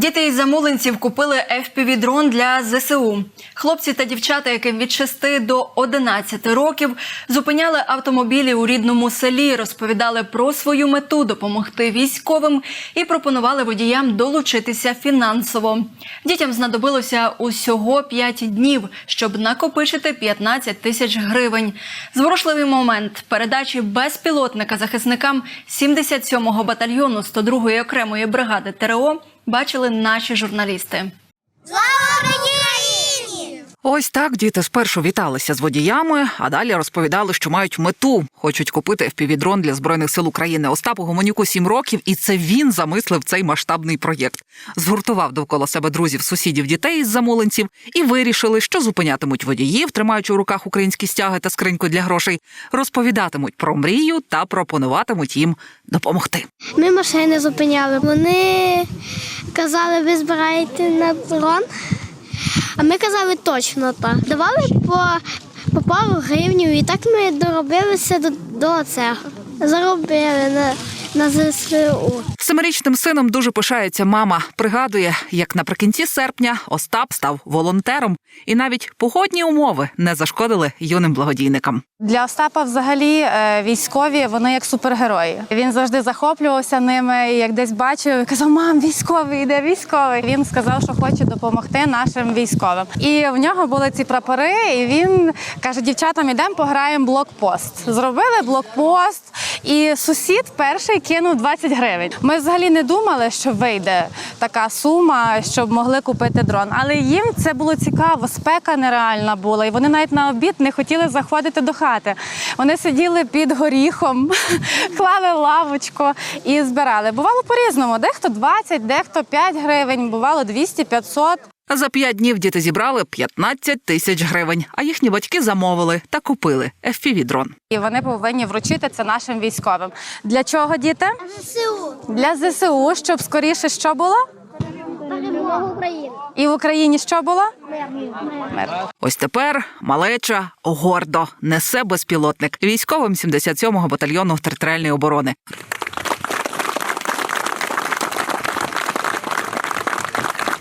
Діти із замовленців купили FPV-дрон для ЗСУ. Хлопці та дівчата, яким від 6 до 11 років, зупиняли автомобілі у рідному селі, розповідали про свою мету допомогти військовим і пропонували водіям долучитися фінансово. Дітям знадобилося усього 5 днів, щоб накопичити 15 тисяч гривень. Зворушливий момент передачі безпілотника захисникам 77-го батальйону 102-ї окремої бригади ТРО бачили наші журналісти. Ось так діти спершу віталися з водіями, а далі розповідали, що мають мету, хочуть купити FPV-дрон для збройних сил України. Остапу Гомонюку 7 років, і це він замислив цей масштабний проєкт. Згуртував довкола себе друзів, сусідів, дітей із замовленців і вирішили, що зупинятимуть водіїв, тримаючи у руках українські стяги та скриньку для грошей, розповідатимуть про мрію та пропонуватимуть їм допомогти. Ми машини зупиняли. Вони казали, ви збираєте на дрон. А ми казали точно так. Давали по, по пару гривню, і так ми доробилися до, до цього. Заробили на, на ЗСУ. Семирічним сином дуже пишається мама. Пригадує, як наприкінці серпня Остап став волонтером, і навіть погодні умови не зашкодили юним благодійникам. Для Остапа взагалі е, військові вони як супергерої. Він завжди захоплювався ними. і Як десь бачив, казав: мам, військовий йде, військовий. Він сказав, що хоче допомогти нашим військовим. І в нього були ці прапори. І він каже: дівчатам, ідемо пограємо блокпост. Зробили блокпост, і сусід перший кинув 20 гривень. Ми взагалі не думали, що вийде така сума, щоб могли купити дрон. Але їм це було цікаво. Спека нереальна була, і вони навіть на обід не хотіли заходити до хати. Вони сиділи під горіхом, клали лавочку і збирали. Бувало по-різному. Дехто 20, дехто 5 гривень, бувало 200, 500. А За п'ять днів діти зібрали 15 тисяч гривень, а їхні батьки замовили та купили FPV-дрон. І вони повинні вручити це нашим військовим. Для чого діти? ЗСУ. Для ЗСУ, щоб скоріше що було? Перемога України. І в Україні що було? Мир. Ось тепер малеча гордо несе безпілотник військовим 77-го батальйону територіальної оборони.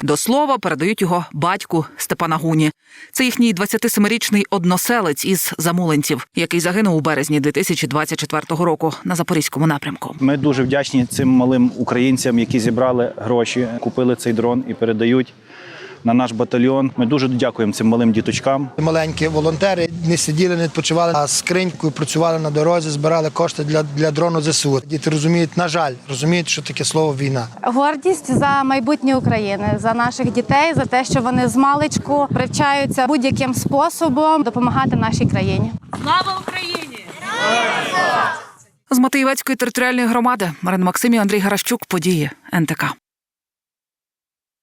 До слова передають його батьку Степана Гуні. Це їхній 27-річний односелець із замуленців, який загинув у березні 2024 року на запорізькому напрямку. Ми дуже вдячні цим малим українцям, які зібрали гроші, купили цей дрон і передають на наш батальйон. Ми дуже дякуємо цим малим діточкам. Маленькі волонтери не сиділи, не відпочивали, а з скринькою працювали на дорозі, збирали кошти для, для дрону ЗСУ. Діти розуміють, на жаль, розуміють, що таке слово війна. Гордість за майбутнє України, за наших дітей, за те, що вони з маличку привчаються будь-яким способом допомагати нашій країні. Слава Україні! З Матиєвецької територіальної громади Марина Максимів, Андрій Гаращук, події НТК.